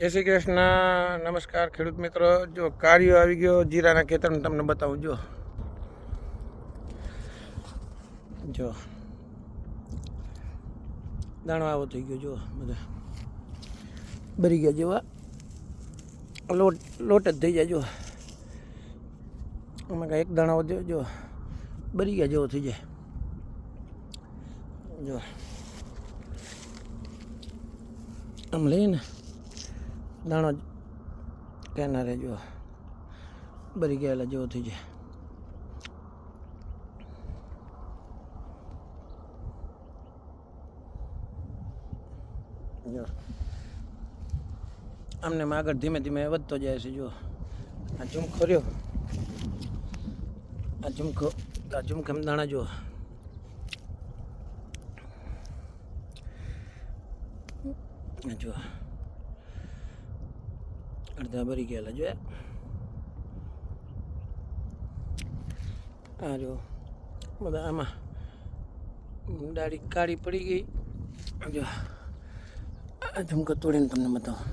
જય શ્રી કૃષ્ણ. નમસ્કાર ખેડૂત મિત્રો. જો કાર્યો આવી ગયો જીરાના ખેતરનું તમને બતાવું. જો. જો. દાણો આવો થઈ ગયો. જો બધા. ભરી ગયા જેવા. લોટ લોટ જ થઈ જાય. જો. અમે કાંઈ એક દાણાઓ જો. ભરી ગયા જેવો થઈ જાય. જો. આમ લઈને દાણો કેનારે જો ભરી ગયેલા જેવો થઈ જાય. આમને આમ આગળ ધીમે ધીમે વધતો જાય છે, જો. આ ઝુમખો રહ્યો. આ ઝુમખો, આ ઝુમખામ દાણા જો જો અડધા ભરી ગયેલા જોયા આ જો, બધા આમાં દાઢી કાળી પડી ગઈ. જો, આ ઝુમકો તોડીને તમને બતાવો.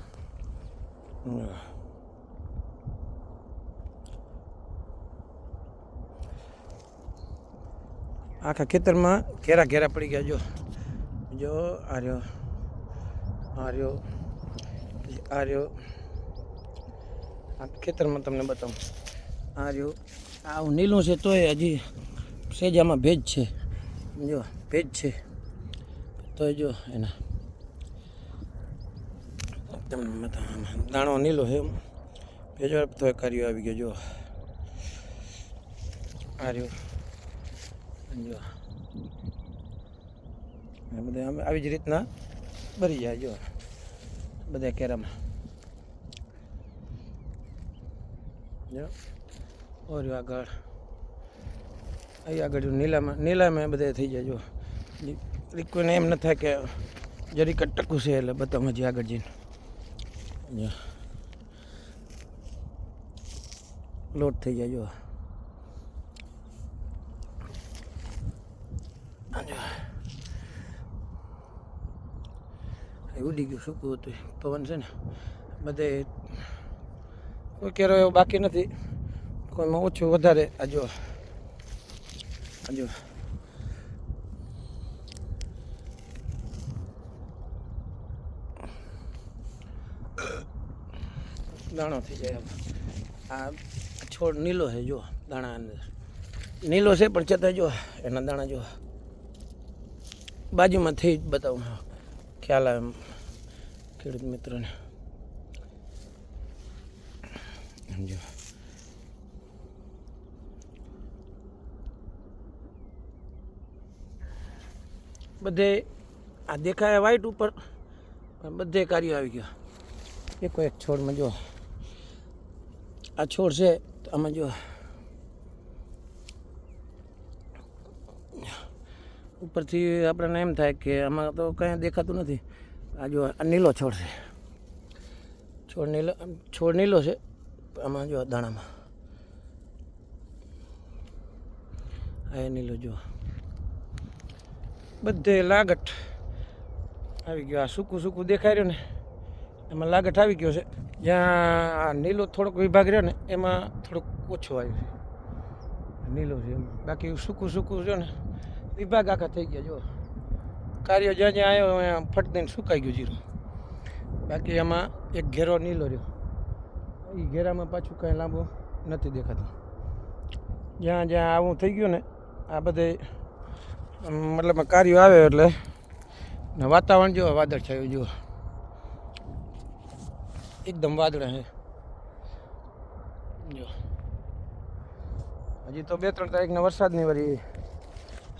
આખા ખેતરમાં ઘેરા ઘેરા પડી ગયા, જો. જો આર્યો આર્યો આર્યો આ ખેતરમાં તમને બતાવું. આ જો આવું નીલું છે તોય હજી સેજામાં ભેજ છે. જો ભેજ છે. તોય જો એના. તમને દાણો નીલો છે એમ. ભેજ તોય કાર્યો આવી ગયો જો. આ રહ્યો. જો. બધા આવી જ રીતના ભરી જાય જો. બધા કેરામાં જો ઓર આગળ. અહીં આગળ નીલામાં નીલામાં બધે થઈ જાય જો. કોઈને એમ ન થાય કે જરીક ટકું છે એટલે બધામાં હજી આગળ જઈને. લોટ થઈ જાય જો. ઉડી ગયું, સૂકું હતું. પવન છે ને બધે કોઈ કેરો એવો બાકી નથી. કોઈમાં ઓછું વધારે. આ જો આ જો દાણો થઈ જાય. આ છોડ નીલો છે જો દાણા અંદર. નીલો છે, પણ છતાં જો એના દાણા જો બાજુમાં થઈ જ બતાવું. ખ્યાલ આવે ખેડૂત મિત્રોને. જો બધે આ દેખાય વાઈટ ઉપર, પણ બધે કાર્યો આવી ગયા. એકો એક છોડમાં જો, આ છોડ છે, તો આમાં જો, ઉપરથી આપણને એમ થાય કે આમાં તો કંઈ દેખાતું નથી. આ જો આ નીલો છોડ છે. છોડ નીલો છોડ નીલો છે. આમાં જો દાણામાં. આ નીલો જો બધે લાગટ આવી ગયો. આ સૂકું સૂકું દેખાઈ રહ્યું ને, એમાં લાગટ આવી ગયો છે. જ્યાં આ નીલો થોડોક વિભાગ રહ્યો ને, એમાં થોડોક ઓછો આવ્યો છે. નીલો છે બાકી સૂકું સૂકું છે ને, વિભાગ આખા થઈ ગયા, જો. કાર્ય જ્યાં જ્યાં આવ્યો ફટ દઈને સુકાઈ ગયું જીરું. બાકી એમાં એક ઘેરો નીલો રહ્યો. એ ઘેરામાં પાછું કાંઈ લાંબુ નથી દેખાતું. જ્યાં જ્યાં આવું થઈ ગયું ને, આ બધે મતલબ કાર્યો આવે એટલે વાતાવરણ જો વાદળ છાયું જુઓ. એકદમ વાદળા છે. જો હજી તો બે ત્રણ તારીખના વરસાદની વળી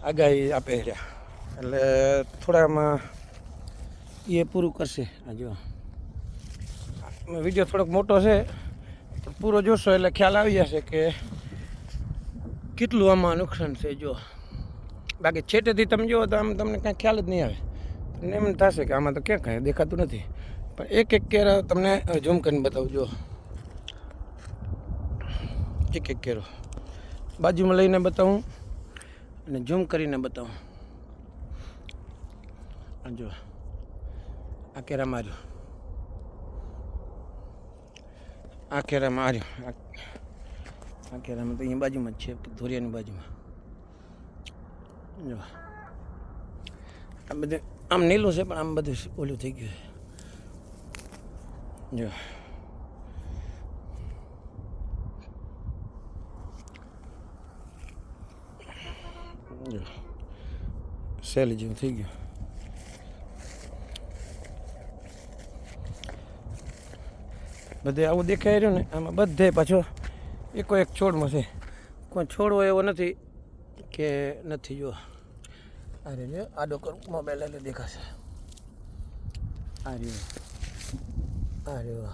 આગાહી આપે રહ્યા એટલે થોડામાં એ પૂરું કરશે. આ જો વીડિયો થોડોક મોટો છે, તો પૂરો જોશો એટલે ખ્યાલ આવી જશે કે કેટલું આમાં નુકસાન છે, જો. બાકી છેટેથી તમે જુઓ તો આમ તમને કાંઈ ખ્યાલ જ નહીં આવે. તમને એમ થશે કે આમાં તો ક્યાં કાંઈ દેખાતું નથી. પણ એક એક કેરો તમને ઝૂમ કરીને બતાવું જો એક એક કેરો. બાજુમાં લઈને બતાવું અને ઝૂમ કરીને બતાવું. જો આ કેરા માર્યો આ કેરામાં આ આ આ કેરામાં તો અહીંયા બાજુમાં જ છે, ધોરિયાની બાજુમાં. જો. આ બધું, આમ નીલું છે, પણ આમ બધું ઓલું થઈ ગયું છે. જો. જો. સેલ જેવું થઈ ગયું. બધે આવું દેખાઈ રહ્યું ને, આમાં બધે પાછો એકો એક છોડમાં છે. કોઈ છોડવો એવો નથી કે નથી જો. આ રહ્યો આડો કરું મોબાઈલ એટલે દેખાશે. આ રહ્યો આ રહ્યો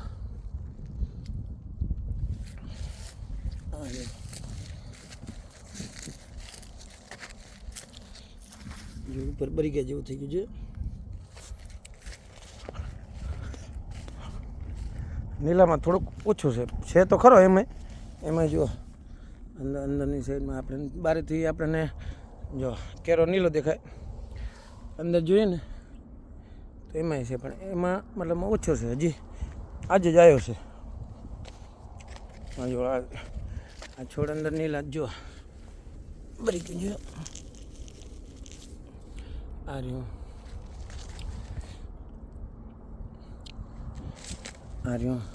ઉપર બરી ગયા જેવું થઈ ગયું છે. નીલામાં થોડુંક ઓછું છે. છે તો ખરો એમાં. એમાં જો અંદર, અંદરની સાઈડમાં આપણે બારેથી આપણને જો કેરો નીલો દેખાય. અંદર જોઈએ ને, તો એમાંય છે, પણ એમાં મતલબ ઓછો છે હજી. આજે જ આવ્યો છે. જો, આ છોડ અંદર નીલા જો બરી ગયું જો આ રહ્યું. આ રહ્યું.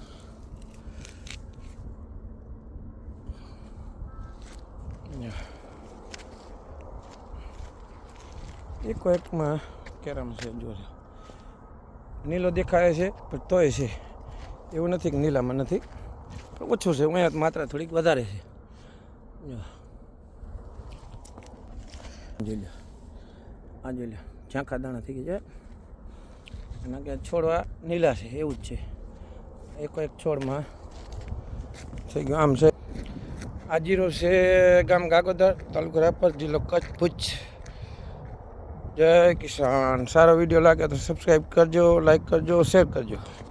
જો. એકો એકમાં કેરમ છે જો નીલો દેખાય છે પણ તોય છે એવું નથી કે નીલામાં નથી ઓછું છે અહીંયા માત્રા થોડીક વધારે છે જોઈ લો આ જોઈ લો ઝાંખા દાણા થઈ ગયા છે અને કે છોડવા નીલા છે એવું જ છે એકો એક છોડમાં થઈ ગયું આમ છે આ જીરો છે ગામ ગાગોદર, તાલુકો રાપર જિલ્લો કચ્છ. ભુજ જય કિસાન. સારો વીડિયો લાગે તો સબસ્ક્રાઈબ કરજો લાઈક કરજો શેર કરજો.